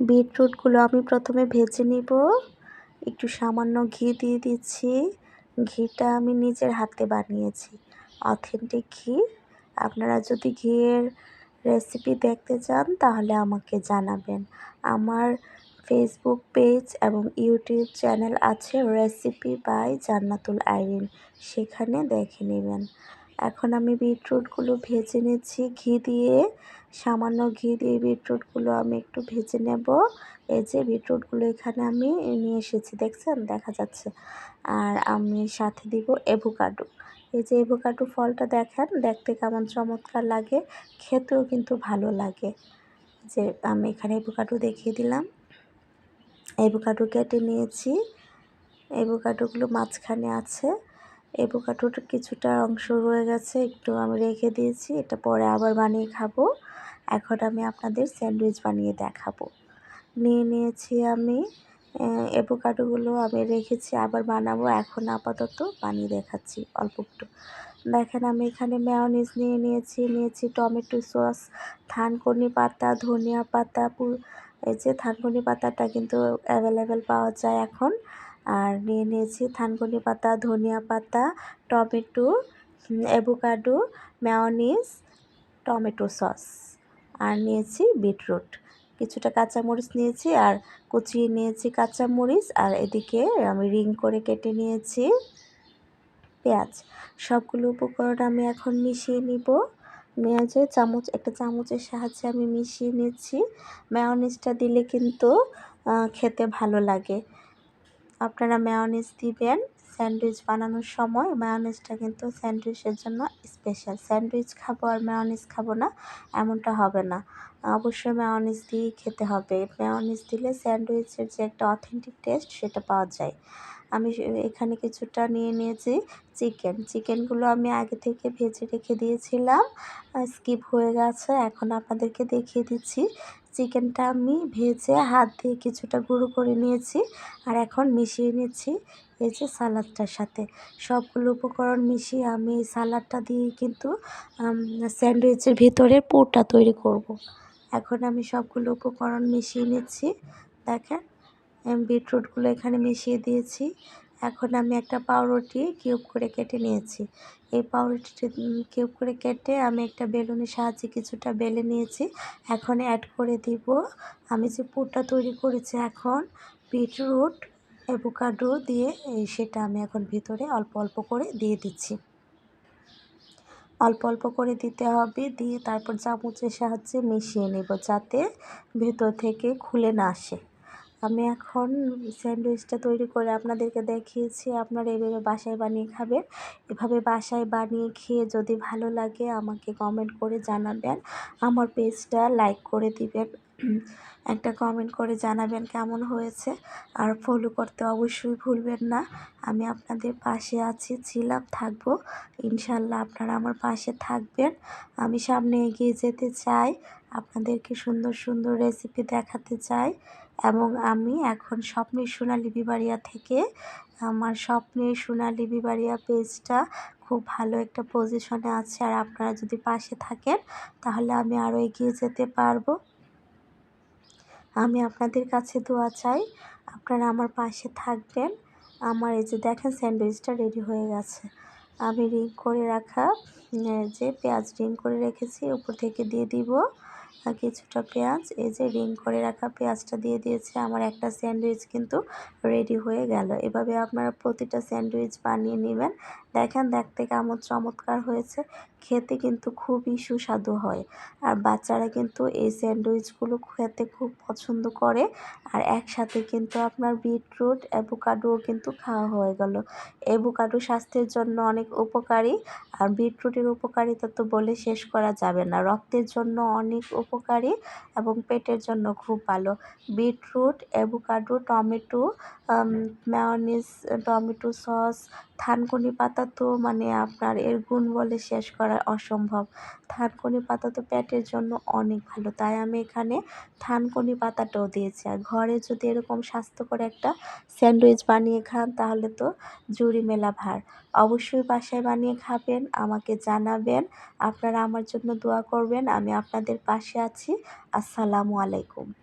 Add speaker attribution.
Speaker 1: বিটরুটগুলো আমি প্রথমে ভেজে নিব। একটু সামান্য ঘি দিয়ে দিচ্ছি। ঘিটা আমি নিজের হাতে বানিয়েছি অথেন্টিক ঘি। আপনারা যদি ঘিয়ের রেসিপি দেখতে চান, তাহলে আমাকে জানাবেন। আমার ফেসবুক পেজ এবং ইউটিউব চ্যানেল আছে রেসিপি বাই জান্নাতুল আইরিন সেখানে দেখে নেবেন। এখন আমি বিটরুটগুলো ভেজে নিচ্ছি। ঘি দিয়ে, সামান্য ঘি দিয়ে বিটরুটগুলো আমি একটু ভেজে নেব। এই যে বিটরুটগুলো এখানে আমি নিয়ে এসেছি, দেখছেন? দেখা যাচ্ছে। আর আমি সাথে দিব এভোকাডো এই যে এভোকাডো ফলটা দেখেন, দেখতে কেমন চমৎকার লাগে। খেতেও কিন্তু ভালো লাগে। যে আমি এখানে এভোকাডো দেখিয়ে দিলাম। এভোকাডো কেটে নিয়েছি। এভোকাডোগুলো মাঝখানে আছে। এভোকাডোর কিছুটা অংশ রয়ে গেছে, একটু আমি রেখে দিয়েছি, এটা পরে আবার বানিয়ে খাব। এখন আমি আপনাদের স্যান্ডউইচ বানিয়ে দেখাবো। নিয়ে নিয়েছি আমি এভোকাডোগুলো আমি রেখেছি, আবার বানাবো। এখন আপাতত বানিয়ে দেখাচ্ছি অল্প একটু। দেখেন আমি এখানে ম্যাওনিজ নিয়ে নিয়েছি নিয়েছি টমেটো সস, থানকনি পাতা, ধনিয়া পাতা এই যে থানকুনি পাতাটা কিন্তু অ্যাভেলেবেল পাওয়া যায় এখন। আর নিয়ে নিয়েছি থানকুনি পাতা, ধনিয়া পাতা, tomato avocado mayonnaise tomato sauce. আর নিয়েছি বিটরুট। কিছুটা কাঁচামরিচ নিয়েছি আর কুচিয়ে নিয়েছি কাঁচামরিচ। আর এদিকে আমি রিং করে কেটে নিয়েছি পেঁয়াজ। সবগুলো উপকরণ আমি এখন মিশিয়ে নিব। মেয়াজে চামচ, একটা চামচের সাহায্যে আমি মিশিয়ে নিচ্ছি। ম্যাওনিজটা দিলে কিন্তু খেতে ভালো লাগে। আপনারা ম্যাওনিজ দিবেন। স্যান্ডউইচ বানানোর সময় ম্যাওনিজটা কিন্তু স্যান্ডউইচের জন্য স্পেশাল স্যান্ডউইচ খাব আর ম্যাওনিজ খাব না, এমনটা হবে না। অবশ্যই ম্যাওনিজ দিয়েই খেতে হবে। ম্যাওনিজ দিলে স্যান্ডউইচের যে একটা অথেন্টিক টেস্ট সেটা পাওয়া যায়। আমি এখানে কিছুটা নিয়ে নিয়েছি চিকেন চিকেনগুলো আমি আগে থেকে ভেজে রেখে দিয়েছিলাম। স্কিপ হয়ে গেছে। এখন আপনাদেরকে দেখিয়ে দিচ্ছি চিকেনটা আমি ভেজে হাত দিয়ে কিছুটা গুঁড়ো করে নিয়েছি আর এখন মিশিয়ে নিচ্ছি এই যে সালাদটার সাথে। সবগুলো উপকরণ মিশিয়ে আমি এই সালাদটা দিয়ে কিন্তু স্যান্ডউইচের ভিতরে পুরটা তৈরি করব। এখন আমি সবগুলো উপকরণ মিশিয়ে নিচ্ছি। দেখেন বিটরুটগুলো এখানে মিশিয়ে দিয়েছি। এখন আমি একটা পাউরুটি কিউব করে কেটে নিয়েছি। এই পাউরুটিটি কিউব করে কেটে আমি একটা বেলুনের সাহায্যে কিছুটা বেলে নিয়েছি। এখন অ্যাড করে দিব। আমি যে পুরটা তৈরি করেছি এখন, বিটরুট, অ্যাভোকাডো দিয়ে এই সেটা আমি এখন ভিতরে অল্প অল্প করে দিয়ে দিচ্ছি। অল্প অল্প করে দিতে হবে, দিয়ে তারপর চামচের সাহায্যে মিশিয়ে নেব যাতে ভেতর থেকে খুলে না আসে। আমি এখন স্যান্ডউইচটা তৈরি করে আপনাদেরকে দেখিয়েছি। আপনারা এভাবে বাসায় বানিয়ে খাবেন। এভাবে বাসায় বানিয়ে খেয়ে যদি ভালো লাগে আমাকে কমেন্ট করে জানাবেন। আমার পেজটা লাইক করে দিবেন। একটা কমেন্ট করে জানাবেন কেমন হয়েছে। আর ফলো করতে অবশ্যই ভুলবেন না। আমি আপনাদের পাশে আছি, ছিলাম, থাকব। ইনশাল্লাহ আপনারা আমার পাশে থাকবেন। আমি সামনে এগিয়ে যেতে চাই। আপনাদেরকে সুন্দর সুন্দর রেসিপি দেখাতে চাই। এবং আমি এখন স্বপ্নের সোনালি বিবাড়িয়া থেকে আমার স্বপ্নের সোনালি বিবাড়িয়া পেজটা খুব ভালো একটা পজিশনে আছে। আর আপনারা যদি পাশে থাকেন, তাহলে আমি আরও এগিয়ে যেতে পারব। আমি আপনাদের কাছে দোয়া চাই, আপনারা আমার পাশে থাকবেন। আমার এই যে দেখেন স্যান্ডউইচটা রেডি হয়ে গেছে। আমি রিং করে রাখা যে পেঁয়াজ রিং করে রেখেছি, উপর থেকে দিয়ে দিব। কিছুটা পেঁয়াজ, এই যে রিং করে রাখা পেঁয়াজটা দিয়ে দিয়েছে, আমার একটা স্যান্ডউইচ কিন্তু রেডি হয়ে গেল। এভাবে আপনারা প্রতিটা স্যান্ডউইচ বানিয়ে নেবেন। দেখেন, দেখতে কেমন চমৎকার হয়েছে। খেতে কিন্তু খুবই সুস্বাদু হয়। আর বাচ্চারা কিন্তু এই স্যান্ডউইচগুলো খেতে খুব পছন্দ করে। আর একসাথে কিন্তু আপনার বিটরুট, অ্যাভোকাডোও কিন্তু খাওয়া হয়ে গেল। অ্যাভোকাডো স্বাস্থ্যের জন্য অনেক উপকারী। আর বিটরুটের উপকারিতা তো বলে শেষ করা যাবে না। রক্তের জন্য অনেক উপকারী এবং পেটের জন্য খুব ভালো। Beetroot, avocado, tomato mayonnaise tomato sauce, থানকুনি পাতা তো মানে আপনার এর গুণ বলে শেষ করা অসম্ভব। থানকুনি পাতা তো পেটের জন্য অনেক ভালো। তাই আমি এখানে থানকুনি পাতাটাও দিয়েছি। আর ঘরে যদি এরকম স্বাস্থ্যকর একটা স্যান্ডউইচ বানিয়ে খান, তাহলে তো জুড়ি মেলা ভার। অবশ্যই বাসায় বানিয়ে খাবেন, আমাকে জানাবেন। আপনারা আমার জন্য দোয়া করবেন। আমি আপনাদের পাশে আছি। আসসালামু আলাইকুম।